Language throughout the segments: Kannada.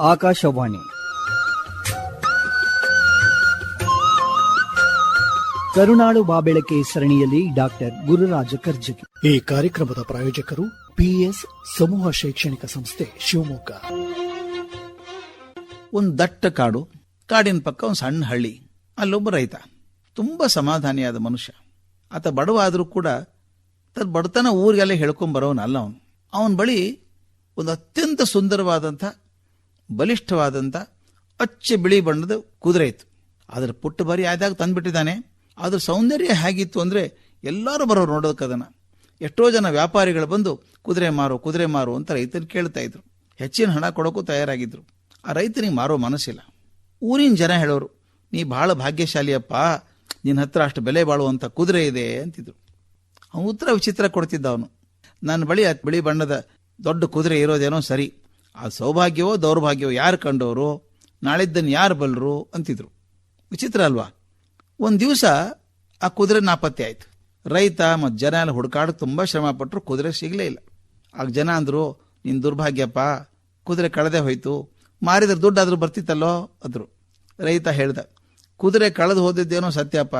ಆಕಾಶವಾಣಿ. ಕರುಣಾಳು ಬಾಬೆಳಕೆ ಸರಣಿಯಲ್ಲಿ ಡಾಕ್ಟರ್ ಗುರುರಾಜ ಕರ್ಜಗಿ ಈ ಕಾರ್ಯಕ್ರಮದ ಪ್ರಾಯೋಜಕರು ಪಿಎಸ್ ಸಮೂಹ ಶೈಕ್ಷಣಿಕ ಸಂಸ್ಥೆ ಶಿವಮೊಗ್ಗ. ಒಂದು ದಟ್ಟ ಕಾಡು ಕಾಡಿನ ಪಕ್ಕ ಒಂದು ಸಣ್ಣ ಹಳ್ಳಿ ಅಲ್ಲೊಬ್ಬ ರೈತ. ತುಂಬ ಸಮಾಧಾನಿಯಾದ ಮನುಷ್ಯ. ಆತ ಬಡವ ಆದರೂ ಕೂಡ ತನ್ನ ಬಡತನ ಊರಿಗೆಲ್ಲ ಹೇಳ್ಕೊಂಡ್ ಬರೋನಲ್ಲ ಅವನು. ಅವನ ಬಳಿ ಒಂದು ಅತ್ಯಂತ ಸುಂದರವಾದಂಥ ಬಲಿಷ್ಠವಾದಂಥ ಅಚ್ಚ ಬಿಳಿ ಬಣ್ಣದ ಕುದುರೆ ಇತ್ತು. ಅದರ ಪುಟ್ಟ ಬರಿ ಆದಾಗ ತಂದುಬಿಟ್ಟಿದ್ದಾನೆ. ಅದ್ರ ಸೌಂದರ್ಯ ಹೇಗಿತ್ತು ಅಂದರೆ ಎಲ್ಲರೂ ಬರೋರು ನೋಡೋದಕ್ಕೆ ಅದನ್ನು. ಎಷ್ಟೋ ಜನ ವ್ಯಾಪಾರಿಗಳು ಬಂದು ಕುದುರೆ ಮಾರು ಕುದುರೆ ಮಾರು ಅಂತ ರೈತರು ಕೇಳ್ತಾ ಇದ್ರು. ಹೆಚ್ಚಿನ ಹಣ ಕೊಡೋಕ್ಕೂ ತಯಾರಾಗಿದ್ದರು ಆ ರೈತನಿಗೆ ಮಾರೋ ಮನಸ್ಸಿಲ್ಲ. ಊರಿನ ಜನ ಹೇಳೋರು, ನೀ ಭಾಳ ಭಾಗ್ಯಶಾಲಿಯಪ್ಪ. ನಿನ್ನ ಹತ್ರ ಅಷ್ಟು ಬೆಲೆ ಬಾಳುವಂಥ ಕುದುರೆ ಇದೆ ಅಂತಿದ್ರು. ಅವನು ಉತ್ತರ ವಿಚಿತ್ರ ಕೊಡ್ತಿದ್ದ ಅವನು. ನನ್ನ ಬಳಿ ಬಿಳಿ ಬಣ್ಣದ ದೊಡ್ಡ ಕುದುರೆ ಇರೋದೇನೋ ಸರಿ. ಆ ಸೌಭಾಗ್ಯವೋ ದೌರ್ಭಾಗ್ಯವೋ ಯಾರು ಕಂಡವರು? ನಾಳಿದ್ದನ್ನು ಯಾರು ಬಲ್ಲರು ಅಂತಿದ್ರು. ವಿಚಿತ್ರ ಅಲ್ವಾ? ಒಂದು ದಿವಸ ಆ ಕುದುರೆ ನಾಪತ್ತೆ ಆಯಿತು. ರೈತ ಮತ್ತು ಜನ ಎಲ್ಲ ಹುಡುಕಾಡು ತುಂಬ ಶ್ರಮ ಪಟ್ಟರು ಕುದುರೆ ಸಿಗಲೇ ಇಲ್ಲ. ಆಗ ಜನ ಅಂದರು ನಿನ್ನ ದುರ್ಭಾಗ್ಯಪ್ಪ, ಕುದುರೆ ಕಳೆದೇ ಹೋಯ್ತು. ಮಾರಿದ್ರೆ ಆದರೂ ಬರ್ತಿತ್ತಲ್ಲೋ? ಅದ್ರು. ರೈತ ಹೇಳ್ದ, ಕುದುರೆ ಕಳೆದು ಹೋದಿದ್ದೇನೋ ಸತ್ಯಪ್ಪ.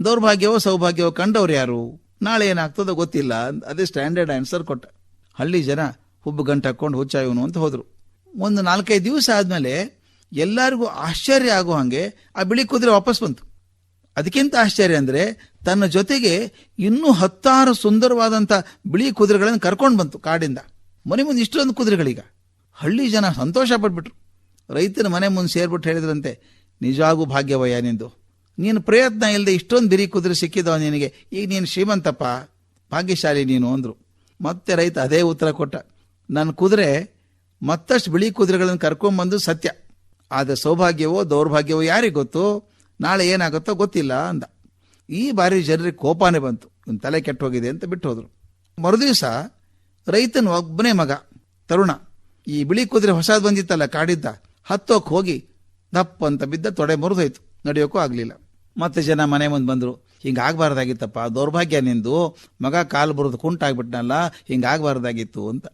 ದೌರ್ಭಾಗ್ಯವೋ ಸೌಭಾಗ್ಯವೋ ಕಂಡವ್ರು ಯಾರು? ನಾಳೆ ಏನಾಗ್ತದೋ ಗೊತ್ತಿಲ್ಲ. ಅದೇ ಸ್ಟ್ಯಾಂಡರ್ಡ್ ಆನ್ಸರ್ ಕೊಟ್ಟ. ಹಳ್ಳಿ ಜನ ಹುಬ್ಬು ಗಂಟು ಹಾಕೊಂಡು ಹುಚ್ಚ ಇವನು ಅಂತ ಹೋದರು. ಒಂದು ನಾಲ್ಕೈದು ದಿವಸ ಆದಮೇಲೆ ಎಲ್ಲರಿಗೂ ಆಶ್ಚರ್ಯ ಆಗೋ ಹಾಗೆ ಆ ಬಿಳಿ ಕುದುರೆ ವಾಪಸ್ ಬಂತು. ಅದಕ್ಕಿಂತ ಆಶ್ಚರ್ಯ ಅಂದರೆ ತನ್ನ ಜೊತೆಗೆ ಇನ್ನೂ ಹತ್ತಾರು ಸುಂದರವಾದಂಥ ಬಿಳಿ ಕುದುರೆಗಳನ್ನು ಕರ್ಕೊಂಡು ಬಂತು ಕಾಡಿಂದ. ಮನೆ ಮುಂದೆ ಇಷ್ಟೊಂದು ಕುದುರೆಗಳೀಗ. ಹಳ್ಳಿ ಜನ ಸಂತೋಷ ಪಟ್ಬಿಟ್ರು. ರೈತನ ಮನೆ ಮುಂದೆ ಸೇರ್ಬಿಟ್ಟು ಹೇಳಿದ್ರಂತೆ, ನಿಜವಾಗೂ ಭಾಗ್ಯವಯ್ಯ ನಿಂದು. ನೀನು ಪ್ರಯತ್ನ ಇಲ್ಲದೆ ಇಷ್ಟೊಂದು ಬಿರಿ ಕುದುರೆ ಸಿಕ್ಕಿದವ ನಿನಗೆ. ಈಗ ನೀನು ಶ್ರೀಮಂತಪ್ಪ, ಭಾಗ್ಯಶಾಲಿ ನೀನು ಅಂದರು. ಮತ್ತೆ ರೈತ ಅದೇ ಉತ್ತರ ಕೊಟ್ಟ. ನನ್ನ ಕುದುರೆ ಮತ್ತಷ್ಟು ಬಿಳಿ ಕುದುರೆಗಳನ್ನು ಕರ್ಕೊಂಬಂದು ಸತ್ಯ. ಆದರೆ ಸೌಭಾಗ್ಯವೋ, ದೌರ್ಭಾಗ್ಯವೋ ಯಾರಿಗೆ ಗೊತ್ತು? ನಾಳೆ ಏನಾಗುತ್ತೋ ಗೊತ್ತಿಲ್ಲ ಅಂದ. ಈ ಬಾರಿ ಜನರಿಗೆ ಕೋಪನೇ ಬಂತು. ಒಂದು ತಲೆ ಕೆಟ್ಟು ಹೋಗಿದೆ ಅಂತ ಬಿಟ್ಟು ಹೋದರು ಮರುದಿವಸ ರೈತನ ಒಬ್ಬನೇ ಮಗ, ತರುಣ. ಈ ಬಿಳಿ ಕುದುರೆ ಹೊಸದು ಬಂದಿತ್ತಲ್ಲ, ಕಾಡಿದ್ದ. ಹತ್ತೋಕೆ ಹೋಗಿ ದಪ್ಪ ಅಂತ ಬಿದ್ದ ತೊಡೆ ಮುರಿದೋಯ್ತು. ನಡೆಯೋಕ್ಕೂ ಆಗಲಿಲ್ಲ. ಮತ್ತೆ ಜನ ಮನೆ ಮುಂದೆ ಬಂದರು. ಹಿಂಗಾಗಬಾರ್ದಾಗಿತ್ತಪ್ಪ ದೌರ್ಭಾಗ್ಯ ನಿಂದು. ಮಗ ಕಾಲು ಬರೋದು ಕುಂಟಾಗ್ಬಿಟ್ನಲ್ಲ ಹಿಂಗಾಗಬಾರ್ದಾಗಿತ್ತು ಅಂತ.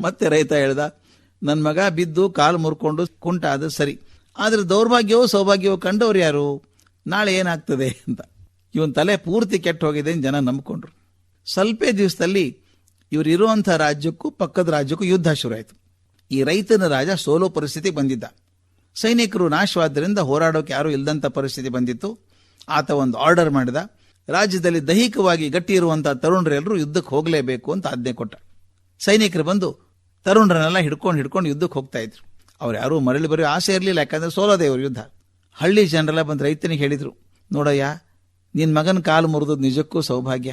ಮತ್ತೆ ರೈತ ಹೇಳ್ದ ನನ್ನ ಮಗ ಬಿದ್ದು ಕಾಲು ಮುರ್ಕೊಂಡು ಕುಂಟ ಅದು ಸರಿ. ಆದರೆ ದೌರ್ಭಾಗ್ಯವೋ ಸೌಭಾಗ್ಯವೋ ಕಂಡವ್ರು ಯಾರು? ನಾಳೆ ಏನಾಗ್ತದೆ ಅಂತ. ಇವನ್ ತಲೆ ಪೂರ್ತಿ ಕೆಟ್ಟು ಹೋಗಿದೆ ಜನ ನಂಬ್ಕೊಂಡ್ರು. ಸ್ವಲ್ಪೇ ದಿವಸದಲ್ಲಿ ಇವ್ರು ಇರುವಂಥ ರಾಜ್ಯಕ್ಕೂ ಪಕ್ಕದ ರಾಜ್ಯಕ್ಕೂ ಯುದ್ಧ ಶುರುವಾಯಿತು ಈ ರೈತನ ರಾಜ ಸೋಲೋ ಪರಿಸ್ಥಿತಿ ಬಂದಿದ್ದ. ಸೈನಿಕರು ನಾಶವಾದ್ದರಿಂದ ಹೋರಾಡೋಕೆ ಯಾರೂ ಇಲ್ಲದಂಥ ಪರಿಸ್ಥಿತಿ ಬಂದಿತ್ತು. ಆತ ಒಂದು ಆರ್ಡರ್ ಮಾಡಿದ. ರಾಜ್ಯದಲ್ಲಿ ದೈಹಿಕವಾಗಿ ಗಟ್ಟಿ ಇರುವಂಥ ತರುಣರೆಲ್ಲರೂ ಯುದ್ಧಕ್ಕೆ ಹೋಗಲೇಬೇಕು ಅಂತ ಆಜ್ಞೆ ಕೊಟ್ಟ. ಸೈನಿಕರು ಬಂದು ತರುಣರನ್ನೆಲ್ಲ ಹಿಡ್ಕೊಂಡು ಹಿಡ್ಕೊಂಡು ಯುದ್ಧಕ್ಕೆ ಹೋಗ್ತಾ ಇದ್ರು. ಅವ್ರು ಯಾರೂ ಮರಳಿ ಬರೆಯೋ ಆಸೆ ಇರಲಿಲ್ಲ, ಯಾಕಂದ್ರೆ ಸೋಲೋದೇ ಯುದ್ಧ. ಹಳ್ಳಿ ಜನರೆಲ್ಲ ಬಂದು ರೈತನಿಗೆ ಹೇಳಿದರು, ನೋಡಯ್ಯ ನಿನ್ನ ಮಗನ ಕಾಲು ಮುರಿದದ್ದು ನಿಜಕ್ಕೂ ಸೌಭಾಗ್ಯ.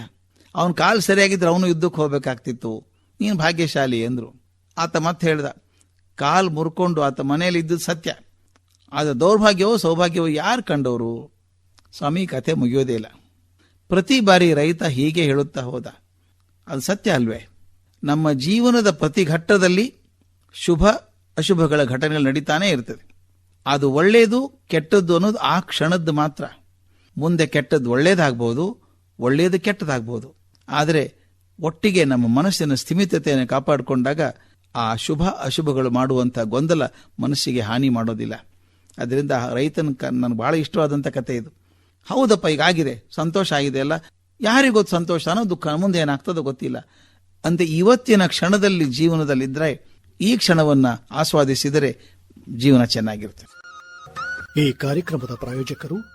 ಅವನ ಕಾಲು ಸರಿಯಾಗಿದ್ರೆ ಅವನು ಯುದ್ಧಕ್ಕೆ ಹೋಗಬೇಕಾಗ್ತಿತ್ತು. ನೀನು ಭಾಗ್ಯಶಾಲಿ ಅಂದರು ಆತ ಮತ್ತೆ ಹೇಳ್ದ, ಕಾಲು ಮುರ್ಕೊಂಡು ಆತ ಮನೆಯಲ್ಲಿ ಇದ್ದದ್ದು ಸತ್ಯ. ಆದರೆ ದೌರ್ಭಾಗ್ಯವೋ ಸೌಭಾಗ್ಯವೋ ಯಾರು ಕಂಡವರು? ಸ್ವಾಮಿ, ಕಥೆ ಮುಗಿಯೋದೇ ಇಲ್ಲ. ಪ್ರತಿ ಬಾರಿ ರೈತ ಹೀಗೆ ಹೇಳುತ್ತಾ ಹೋದ. ಅದು ಸತ್ಯ ಅಲ್ವೇ? ನಮ್ಮ ಜೀವನದ ಪ್ರತಿ ಘಟ್ಟದಲ್ಲಿ ಶುಭ, ಅಶುಭಗಳ ಘಟನೆಗಳು ನಡೀತಾನೇ ಇರ್ತದೆ. ಅದು ಒಳ್ಳೆಯದು ಕೆಟ್ಟದ್ದು ಅನ್ನೋದು ಆ ಕ್ಷಣದ್ದು ಮಾತ್ರ. ಮುಂದೆ ಕೆಟ್ಟದ್ದು ಒಳ್ಳೇದಾಗ್ಬೋದು ಒಳ್ಳೆಯದು ಕೆಟ್ಟದಾಗ್ಬೋದು. ಆದರೆ ಒಟ್ಟಿಗೆ ನಮ್ಮ ಮನಸ್ಸಿನ ಸ್ಥಿಮಿತತೆಯನ್ನು ಕಾಪಾಡಿಕೊಂಡಾಗ ಆ ಶುಭ, ಅಶುಭಗಳು ಮಾಡುವಂಥ ಗೊಂದಲ ಮನಸ್ಸಿಗೆ ಹಾನಿ ಮಾಡೋದಿಲ್ಲ. ಅದರಿಂದ ರೈತನ ಕ, ನನಗೆ ಭಾಳ ಇಷ್ಟವಾದಂಥ ಕತೆ ಇದು. ಹೌದಪ್ಪ ಈಗ ಆಗಿದೆ ಸಂತೋಷ ಆಗಿದೆ ಅಲ್ಲ? ಯಾರಿಗೊತ್ತು ಸಂತೋಷ ಸಂತೋಷನೋ ದುಃಖ? ಮುಂದೆ ಏನಾಗ್ತದೋ ಗೊತ್ತಿಲ್ಲ. ಅಂತ ಇವತ್ತಿನ ಕ್ಷಣದಲ್ಲಿ ಜೀವನದಲ್ಲಿದ್ದರೆ ಈ ಕ್ಷಣವನ್ನು ಆಸ್ವಾದಿಸಿದರೆ ಜೀವನ ಚೆನ್ನಾಗಿರುತ್ತೆ. ಈ ಕಾರ್ಯಕ್ರಮದ ಪ್ರಾಯೋಜಕರು